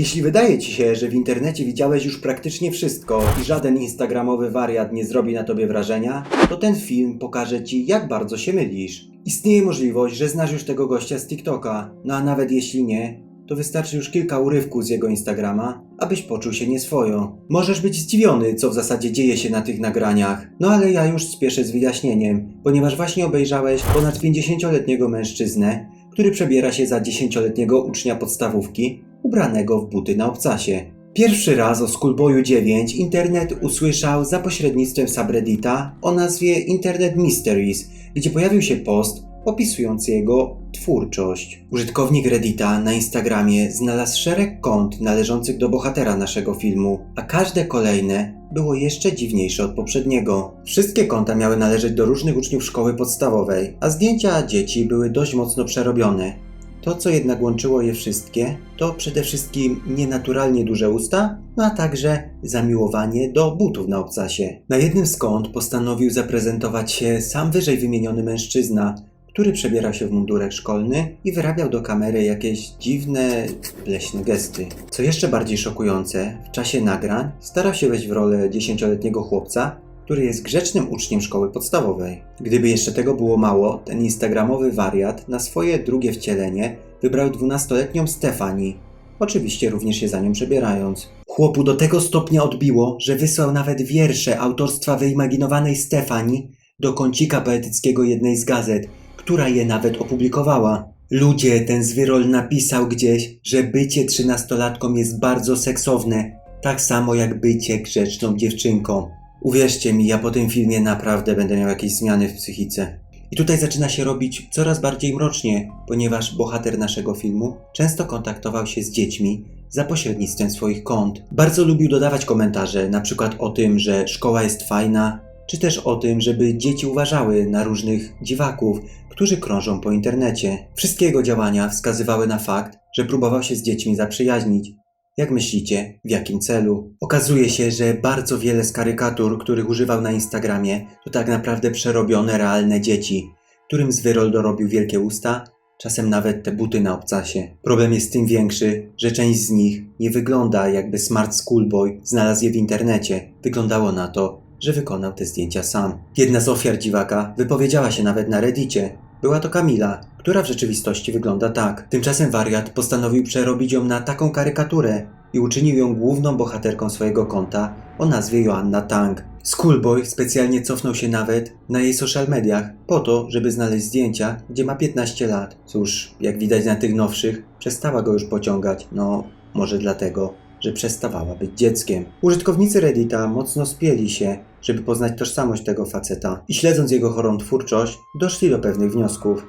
Jeśli wydaje ci się, że w internecie widziałeś już praktycznie wszystko i żaden instagramowy wariat nie zrobi na tobie wrażenia, to ten film pokaże ci, jak bardzo się mylisz. Istnieje możliwość, że znasz już tego gościa z TikToka, no a nawet jeśli nie, to wystarczy już kilka urywków z jego Instagrama, abyś poczuł się nieswojo. Możesz być zdziwiony, co w zasadzie dzieje się na tych nagraniach, no ale ja już spieszę z wyjaśnieniem, ponieważ właśnie obejrzałeś ponad 50-letniego mężczyznę, który przebiera się za 10-letniego ucznia podstawówki, ubranego w buty na obcasie. Pierwszy raz o Schoolboyu 9 internet usłyszał za pośrednictwem subreddita o nazwie Internet Mysteries, gdzie pojawił się post opisujący jego twórczość. Użytkownik Reddita na Instagramie znalazł szereg kont należących do bohatera naszego filmu, a każde kolejne było jeszcze dziwniejsze od poprzedniego. Wszystkie konta miały należeć do różnych uczniów szkoły podstawowej, a zdjęcia dzieci były dość mocno przerobione. To, co jednak łączyło je wszystkie, to przede wszystkim nienaturalnie duże usta, a także zamiłowanie do butów na obcasie. Na jednym kont postanowił zaprezentować się sam wyżej wymieniony mężczyzna, który przebierał się w mundurek szkolny i wyrabiał do kamery jakieś dziwne, leśne gesty. Co jeszcze bardziej szokujące, w czasie nagrań starał się wejść w rolę dziesięcioletniego chłopca, który jest grzecznym uczniem szkoły podstawowej. Gdyby jeszcze tego było mało, ten instagramowy wariat na swoje drugie wcielenie wybrał dwunastoletnią Stefani, oczywiście również się za nią przebierając. Chłopu do tego stopnia odbiło, że wysłał nawet wiersze autorstwa wyimaginowanej Stefani do kącika poetyckiego jednej z gazet, która je nawet opublikowała. Ludzie, ten zwyrol napisał gdzieś, że bycie trzynastolatką jest bardzo seksowne, tak samo jak bycie grzeczną dziewczynką. Uwierzcie mi, ja po tym filmie naprawdę będę miał jakieś zmiany w psychice. I tutaj zaczyna się robić coraz bardziej mrocznie, ponieważ bohater naszego filmu często kontaktował się z dziećmi za pośrednictwem swoich kont. Bardzo lubił dodawać komentarze, na przykład o tym, że szkoła jest fajna, czy też o tym, żeby dzieci uważały na różnych dziwaków, którzy krążą po internecie. Wszystkie jego działania wskazywały na fakt, że próbował się z dziećmi zaprzyjaźnić. Jak myślicie, w jakim celu? Okazuje się, że bardzo wiele z karykatur, których używał na Instagramie, to tak naprawdę przerobione realne dzieci, którym zwyrol dorobił wielkie usta, czasem nawet te buty na obcasie. Problem jest tym większy, że część z nich nie wygląda jakby Smart Schoolboy znalazł je w internecie. Wyglądało na to, że wykonał te zdjęcia sam. Jedna z ofiar dziwaka wypowiedziała się nawet na Reddicie. Była to Kamila, która w rzeczywistości wygląda tak. Tymczasem wariat postanowił przerobić ją na taką karykaturę i uczynił ją główną bohaterką swojego konta o nazwie Joanna Tang. Schoolboy specjalnie cofnął się nawet na jej social mediach po to, żeby znaleźć zdjęcia, gdzie ma 15 lat. Cóż, jak widać na tych nowszych, przestała go już pociągać. No, może dlatego, że przestawała być dzieckiem. Użytkownicy Reddita mocno spieli się, żeby poznać tożsamość tego faceta i śledząc jego chorą twórczość, doszli do pewnych wniosków.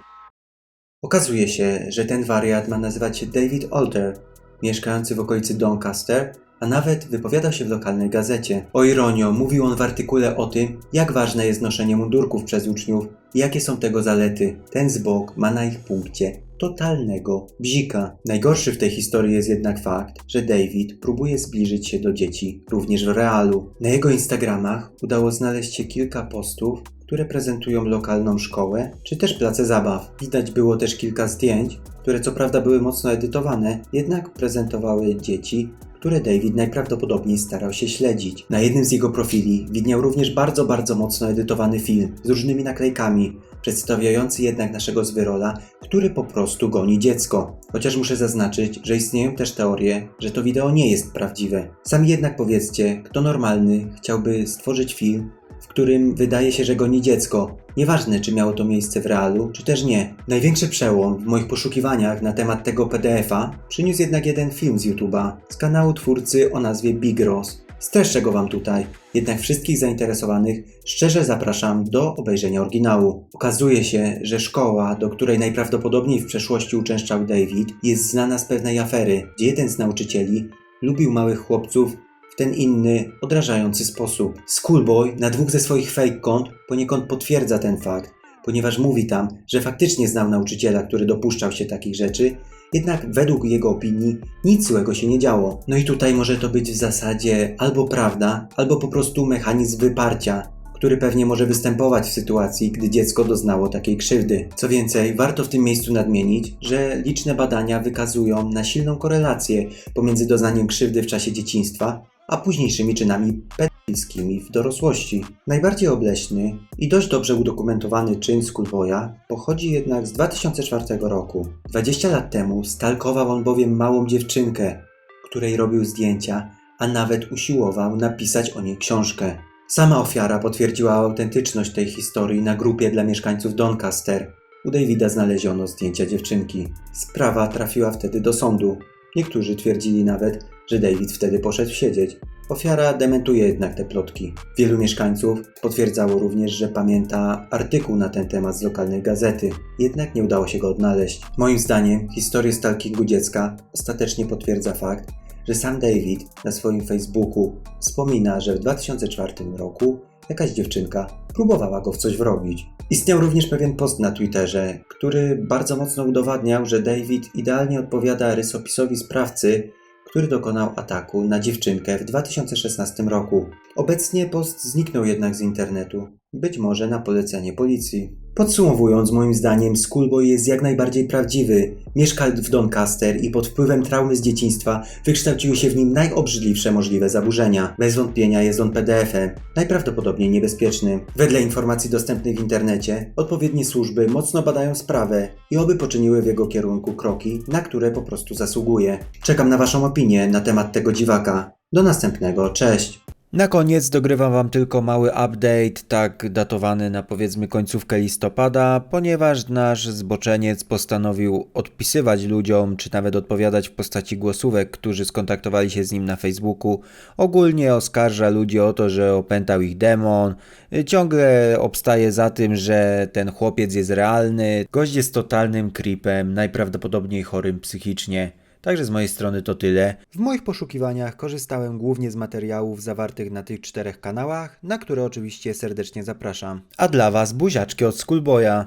Okazuje się, że ten wariat ma nazywać się David Alter, mieszkający w okolicy Doncaster, a nawet wypowiadał się w lokalnej gazecie. O ironio, mówił on w artykule o tym, jak ważne jest noszenie mundurków przez uczniów i jakie są tego zalety. Ten zbok ma na ich punkcie totalnego bzika. Najgorszy w tej historii jest jednak fakt, że David próbuje zbliżyć się do dzieci również w realu. Na jego Instagramach udało znaleźć się kilka postów, które prezentują lokalną szkołę, czy też place zabaw. Widać było też kilka zdjęć, które co prawda były mocno edytowane, jednak prezentowały dzieci, które David najprawdopodobniej starał się śledzić. Na jednym z jego profili widniał również bardzo, bardzo mocno edytowany film z różnymi naklejkami, przedstawiający jednak naszego zwyrola, który po prostu goni dziecko. Chociaż muszę zaznaczyć, że istnieją też teorie, że to wideo nie jest prawdziwe. Sami jednak powiedzcie, kto normalny chciałby stworzyć film, którym wydaje się, że goni dziecko. Nieważne, czy miało to miejsce w realu, czy też nie. Największy przełom w moich poszukiwaniach na temat tego PDF-a przyniósł jednak jeden film z YouTube'a, z kanału twórcy o nazwie Big Ross. Streszczę go wam tutaj, jednak wszystkich zainteresowanych szczerze zapraszam do obejrzenia oryginału. Okazuje się, że szkoła, do której najprawdopodobniej w przeszłości uczęszczał David, jest znana z pewnej afery, gdzie jeden z nauczycieli lubił małych chłopców w ten inny, odrażający sposób. Schoolboy na dwóch ze swoich fake kont poniekąd potwierdza ten fakt, ponieważ mówi tam, że faktycznie znał nauczyciela, który dopuszczał się takich rzeczy, jednak według jego opinii nic złego się nie działo. No i tutaj może to być w zasadzie albo prawda, albo po prostu mechanizm wyparcia, który pewnie może występować w sytuacji, gdy dziecko doznało takiej krzywdy. Co więcej, warto w tym miejscu nadmienić, że liczne badania wykazują na silną korelację pomiędzy doznaniem krzywdy w czasie dzieciństwa, a późniejszymi czynami pedofilskimi w dorosłości. Najbardziej obleśny i dość dobrze udokumentowany czyn Schoolboya pochodzi jednak z 2004 roku. 20 lat temu stalkował on bowiem małą dziewczynkę, której robił zdjęcia, a nawet usiłował napisać o niej książkę. Sama ofiara potwierdziła autentyczność tej historii na grupie dla mieszkańców Doncaster. U Davida znaleziono zdjęcia dziewczynki. Sprawa trafiła wtedy do sądu. Niektórzy twierdzili nawet, że David wtedy poszedł siedzieć. Ofiara dementuje jednak te plotki. Wielu mieszkańców potwierdzało również, że pamięta artykuł na ten temat z lokalnej gazety, jednak nie udało się go odnaleźć. Moim zdaniem historię stalkingu dziecka ostatecznie potwierdza fakt, że sam David na swoim Facebooku wspomina, że w 2004 roku jakaś dziewczynka próbowała go w coś wrobić. Istniał również pewien post na Twitterze, który bardzo mocno udowadniał, że David idealnie odpowiada rysopisowi sprawcy, który dokonał ataku na dziewczynkę w 2016 roku. Obecnie post zniknął jednak z internetu, być może na polecenie policji. Podsumowując, moim zdaniem Schoolboy jest jak najbardziej prawdziwy. Mieszkał w Doncaster i pod wpływem traumy z dzieciństwa wykształciły się w nim najobrzydliwsze możliwe zaburzenia. Bez wątpienia jest on PDF-em, najprawdopodobniej niebezpieczny. Wedle informacji dostępnych w internecie, odpowiednie służby mocno badają sprawę i oby poczyniły w jego kierunku kroki, na które po prostu zasługuje. Czekam na Waszą opinię na temat tego dziwaka. Do następnego, cześć! Na koniec dogrywam Wam tylko mały update, tak datowany na powiedzmy końcówkę listopada, ponieważ nasz zboczeniec postanowił odpisywać ludziom, czy nawet odpowiadać w postaci głosówek, którzy skontaktowali się z nim na Facebooku. Ogólnie oskarża ludzi o to, że opętał ich demon. Ciągle obstaje za tym, że ten chłopiec jest realny. Gość jest totalnym creepem, najprawdopodobniej chorym psychicznie. Także z mojej strony to tyle. W moich poszukiwaniach korzystałem głównie z materiałów zawartych na tych czterech kanałach, na które oczywiście serdecznie zapraszam. A dla Was buziaczki od Schoolboya.